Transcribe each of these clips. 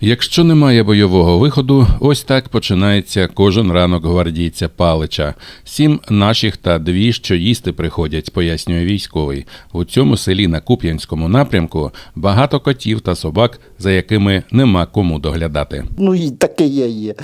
Якщо немає бойового виходу, ось так починається кожен ранок гвардійця Палича. Сім наших та дві, що їсти приходять, пояснює військовий. У цьому селі на Куп'янському напрямку багато котів та собак, за якими нема кому доглядати. Ну і таке є.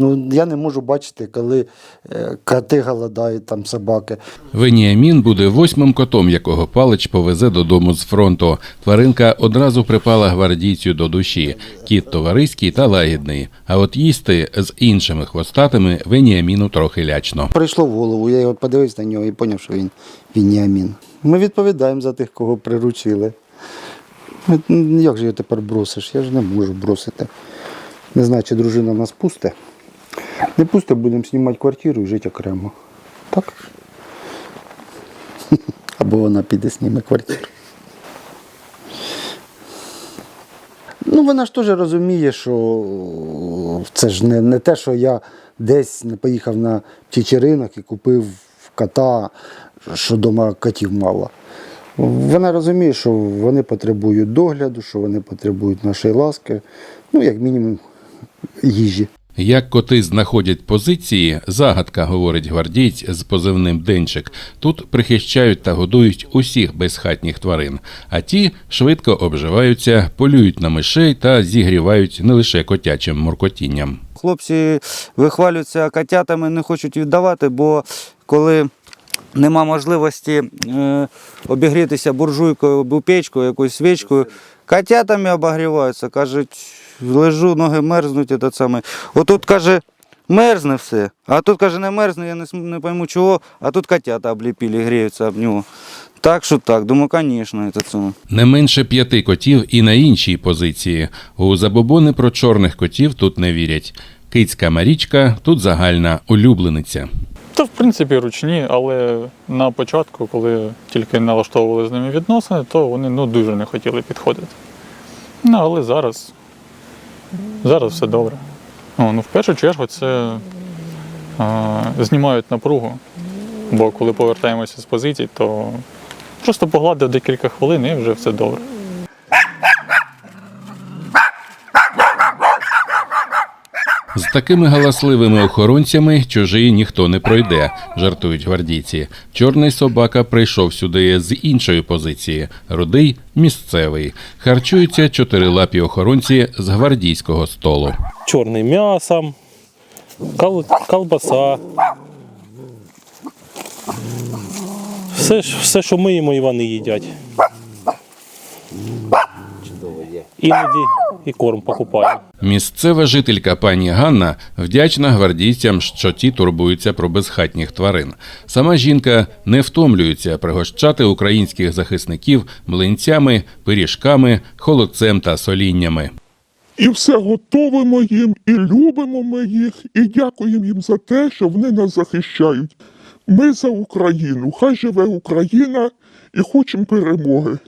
Ну, я не можу бачити, коли е, коти голодають, там собаки. Веніамін буде восьмим котом, якого палич повезе додому з фронту. Тваринка одразу припала гвардійцю до душі. Кіт товариський та лагідний. А от їсти з іншими хвостатими Веніаміну трохи лячно. Прийшло в голову, я його подивився на нього і зрозумів, що він Вініамін. Ми відповідаємо за тих, кого приручили. Ну, Як же його тепер бросиш? Я ж не можу бросити. Не знаю, чи дружина нас пусте. Не пусте, будемо знімати квартиру і жити окремо. Так? Або вона піде зніме квартиру. Ну, вона ж теж розуміє, що це ж не, не те, що я десь не поїхав на птічий ринок і купив кота, що вдома котів мало. Вона розуміє, що вони потребують догляду, що вони потребують нашої ласки, ну, як мінімум, їжі. Як коти знаходять позиції, загадка, говорить гвардієць з позивним Денчик. Тут прихищають та годують усіх безхатніх тварин, а ті швидко обживаються, полюють на мишей та зігрівають не лише котячим муркотінням. Хлопці вихвалюються котятами, не хочуть віддавати, бо коли нема можливості е, обігрітися буржуйкою або печкою, якоюсь свічкою, котятами обогріваються, кажуть, лежу, ноги мерзнуть. те саме. Отут каже, мерзне все, а тут каже, не мерзне, я не, не пойму чого, а тут котята обліпілі, гріються об нього. Так що так, думаю, звісно, це саме. Не менше п'яти котів і на іншій позиції. У забобони про чорних котів тут не вірять. Кицька Марічка тут загальна улюблениця. Та в принципі ручні, але на початку, коли тільки налаштовували з ними відносини, то вони ну, дуже не хотіли підходити. Ну, але зараз, зараз все добре. О, ну, в першу чергу це а, знімають напругу, бо коли повертаємося з позицій, то просто погладив декілька хвилин і вже все добре. З такими галасливими охоронцями чужий ніхто не пройде, жартують гвардійці. Чорний собака прийшов сюди з іншої позиції. Рудий місцевий. Харчуються чотирилапі охоронці з гвардійського столу. чорним м'ясом, кал- колбаса. Все, все, що ми їмо, і вони їдять. Іноді і корм покупаємо. Місцева жителька пані Ганна вдячна гвардійцям, що ті турбуються про безхатніх тварин. Сама жінка не втомлюється пригощати українських захисників млинцями, пиріжками, холодцем та соліннями. І все готовимо їм, і любимо ми їх, і дякуємо їм за те, що вони нас захищають. Ми за Україну, хай живе Україна і хочемо перемоги.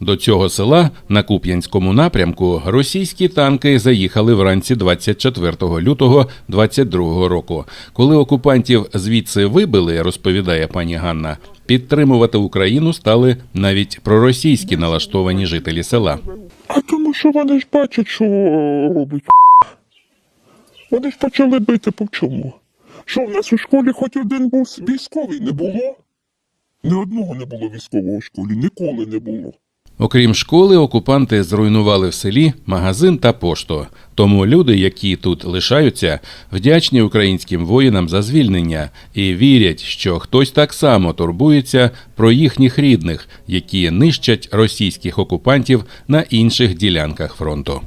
До цього села на Куп'янському напрямку російські танки заїхали вранці 24 лютого 22 року. Коли окупантів звідси вибили, розповідає пані Ганна, підтримувати Україну стали навіть проросійські налаштовані жителі села. А тому що вони ж бачать, що робить. Вони ж почали бити по чому? Що в нас у школі хоч один був військовий не було? Ні одного не було військового в школі, ніколи не було. Окрім школи, окупанти зруйнували в селі магазин та пошту. Тому люди, які тут лишаються, вдячні українським воїнам за звільнення і вірять, що хтось так само турбується про їхніх рідних, які нищать російських окупантів на інших ділянках фронту.